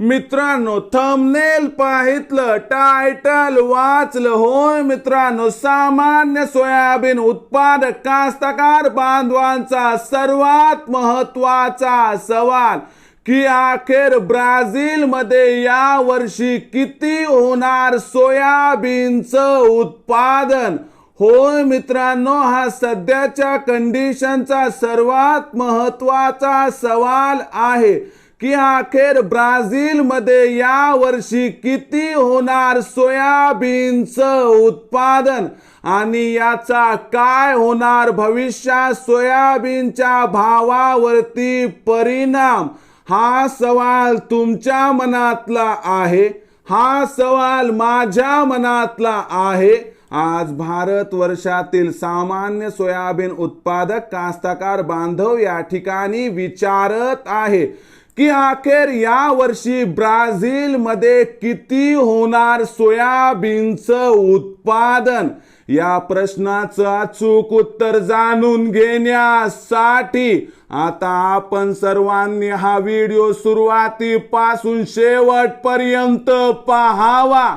मित्रांनो thumbnail पाहितलं title वाचलं होय मित्रांनो. सामान्य सोयाबीन उत्पादक कास्तकार बांधवांचा सर्वात महत्त्वाचा सवाल की अखेर ब्राझील मध्ये या वर्षी किती होणार सोयाबीनचं उत्पादन? होय मित्रांनो हा सध्याच्या कंडिशनचा सर्वात महत्त्वाचा सवाल आहे. की अखेर ब्राझीलमध्ये या वर्षी किती होणार सोयाबीनचं उत्पादन? आणि याचा काय होणार भविष्यात सोयाबीनच्या भावावरती परिणाम? हा सवाल तुमच्या मनातला आहे. हा सवाल माझ्या मनातला आहे. आज भारत वर्षातील सामान्य सोयाबीन उत्पादक कास्तकार बांधव या ठिकाणी विचारत आहे. की अखेर या वर्षी ब्राझीलमध्ये किती होणार सोयाबीनचं उत्पादन? या प्रश्नाचं अचूक उत्तर जाणून घेण्यासाठी आता आपण सर्वांनी हा व्हिडिओ सुरुवातीपासून शेवटपर्यंत पाहावा.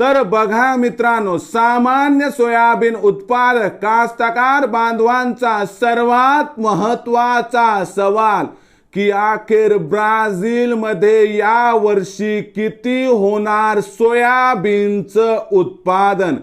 तर बघा मित्रांनो सामान्य सोयाबीन उत्पादक कास्तकार बांधवांचा सर्वात महत्त्वाचा सवाल की अखेर ब्राझील मध्ये या वर्षी किती होणार सोयाबीनचं उत्पादन?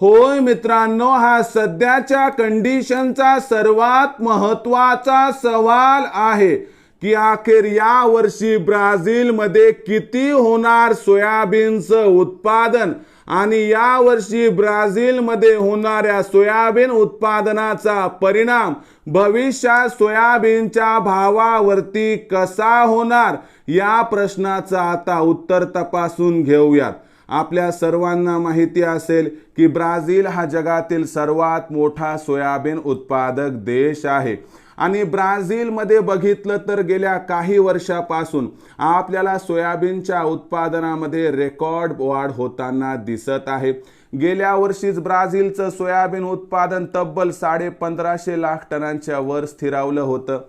होय मित्रांनो हा सध्याच्या कंडिशनचा सर्वात महत्त्वाचा सवाल आहे. की अखेर या वर्षी ब्राझील मध्ये किती होणार सोयाबीनचं उत्पादन? आणि या वर्षी ब्राझील मध्ये होणाऱ्या सोयाबीन उत्पादनाचा परिणाम भविष्यात सोयाबीनच्या भावावरती कसा होणार? या प्रश्नाचं आता उत्तर तपासून घेऊयात. आपल्या सर्वांना माहिती असेल की ब्राझील हा जगातील सर्वात मोठा सोयाबीन उत्पादक देश आहे. आणि ब्राझीलमध्ये बघितलं तर गेल्या काही वर्षापासून आपल्याला सोयाबीनच्या उत्पादनामध्ये रेकॉर्ड वाढ होताना दिसत आहे. गेल्या वर्षीच ब्राझीलचं सोयाबीन उत्पादन तब्बल साडे पंधराशे लाख टनांच्या वर स्थिरावलं होतं.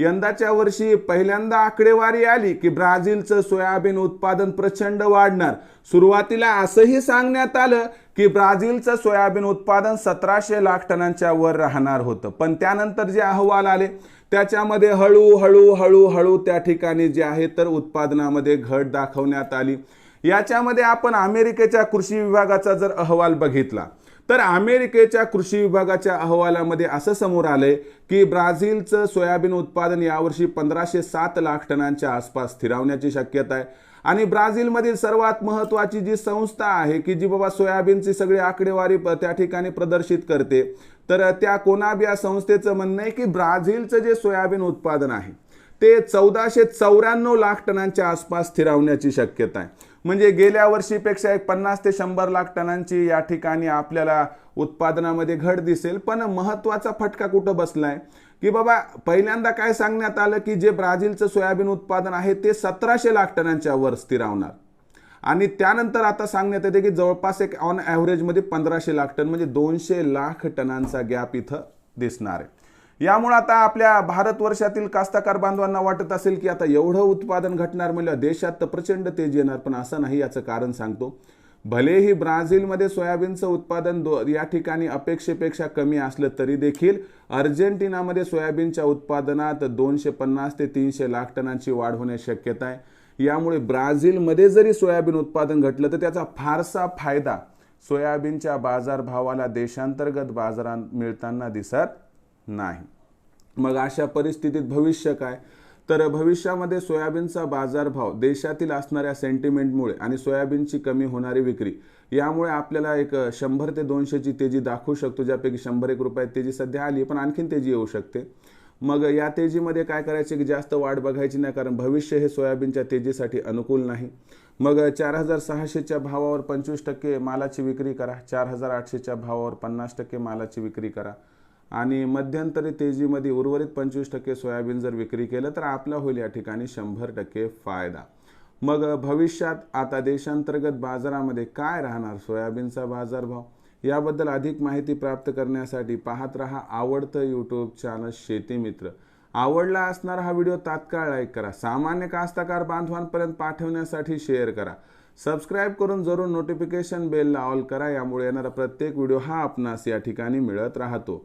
यंदाच्या वर्षी पहिल्यांदा आकडेवारी आली की ब्राझीलचं सोयाबीन उत्पादन प्रचंड वाढणार. सुरुवातीला असंही सांगण्यात आलं की ब्राझीलचं सोयाबीन उत्पादन सतराशे लाख टनांच्या वर राहणार होतं. पण त्यानंतर जे अहवाल आले त्याच्यामध्ये हळू हळू त्या ठिकाणी जे आहे तर उत्पादनामध्ये घट दाखवण्यात आली. याच्यामध्ये आपण अमेरिकेच्या कृषी विभागाचा जर अहवाल बघितला तर अमेरिकेच्या कृषी विभागाच्या अहवालामध्ये असं समोर आलंय की ब्राझीलचं सोयाबीन उत्पादन यावर्षी पंधराशे सात लाख टनांच्या आसपास स्थिरावण्याची शक्यता आहे. आणि ब्राझीलमधील सर्वात महत्वाची जी संस्था आहे की जी बाबा सोयाबीनची सगळी आकडेवारी प- त्या ठिकाणी प्रदर्शित करते तर त्या कोनाब या संस्थेचं म्हणणं आहे की ब्राझीलचं जे सोयाबीन उत्पादन आहे ते चौदाशे चौऱ्याण्णव लाख टनांच्या आसपास स्थिरावण्याची शक्यता आहे. म्हणजे गेल्या वर्षीपेक्षा एक पन्नास ते शंभर लाख टनांची या ठिकाणी आपल्याला उत्पादनामध्ये घट दिसेल. पण महत्त्वाचा फटका कुठं बसलाय? की बाबा पहिल्यांदा काय सांगण्यात आलं की जे ब्राझीलचं सोयाबीन उत्पादन आहे ते सतराशे लाख टनांच्या वर स्थिरावणार आणि त्यानंतर आता सांगण्यात येते की जवळपास एक ऑन ॲव्हरेजमध्ये पंधराशे लाख टन म्हणजे दोनशे लाख टनांचा गॅप इथं दिसणार आहे. यामुळे आता आपल्या भारतवर्षातील कास्तकार बांधवांना वाटत असेल की आता एवढं उत्पादन घटणार म्हणजे देशात तर प्रचंड तेज येणार. पण असं नाही याचं कारण सांगतो. भलेही ब्राझीलमध्ये सोयाबीनचं उत्पादन दो या ठिकाणी अपेक्षेपेक्षा कमी असलं तरी देखील अर्जेंटिनामध्ये सोयाबीनच्या उत्पादनात दोनशे पन्नास ते तीनशे लाख टनांची वाढ होण्याची शक्यता आहे. यामुळे ब्राझीलमध्ये जरी सोयाबीन उत्पादन घटलं तर त्याचा फारसा फायदा सोयाबीनच्या बाजारभावाला देशांतर्गत बाजारात मिळताना दिसत नाही. मग अशा परिस्थितीत भविष्य काय? तर भविष्यामध्ये सोयाबीनचा बाजारभाव देशातील असणाऱ्या सेंटिमेंटमुळे आणि सोयाबीनची कमी होणारी विक्री यामुळे आपल्याला एक शंभर ते दोनशेची तेजी दाखवू शकतो ज्यापैकी शंभर एक रुपयात तेजी सध्या आली पण आणखीन तेजी येऊ शकते. मग या तेजीमध्ये काय करायचे की जास्त वाढ बघायची नाही कारण भविष्य हे सोयाबीनच्या तेजीसाठी अनुकूल नाही. मग चार हजार सहाशेच्या भावावर पंचवीस टक्के मालाची विक्री करा चार हजार आठशेच्या भावावर पन्नास टक्के मालाची विक्री करा. आणि मध्यंतरी तेजीमध्ये उर्वरित पंचवीस टक्के सोयाबीन जर विक्री केलं तर आपला होईल या ठिकाणी शंभर टक्के फायदा. मग भविष्यात आता देशांतर्गत बाजारामध्ये काय राहणार सोयाबीनचा बाजारभाव? याबद्दल अधिक माहिती प्राप्त करण्यासाठी पाहत रहा आवडतं यूट्यूब चॅनल शेतीमित्र आवडला असणारा हा व्हिडिओ तात्काळ लाईक करा. सामान्य कास्तकार बांधवांपर्यंत पाठवण्यासाठी शेअर करा. सबस्क्राईब करून जरूर नोटिफिकेशन बेलला ऑल करा. यामुळे येणारा प्रत्येक व्हिडिओ हा आपणास या ठिकाणी मिळत राहतो.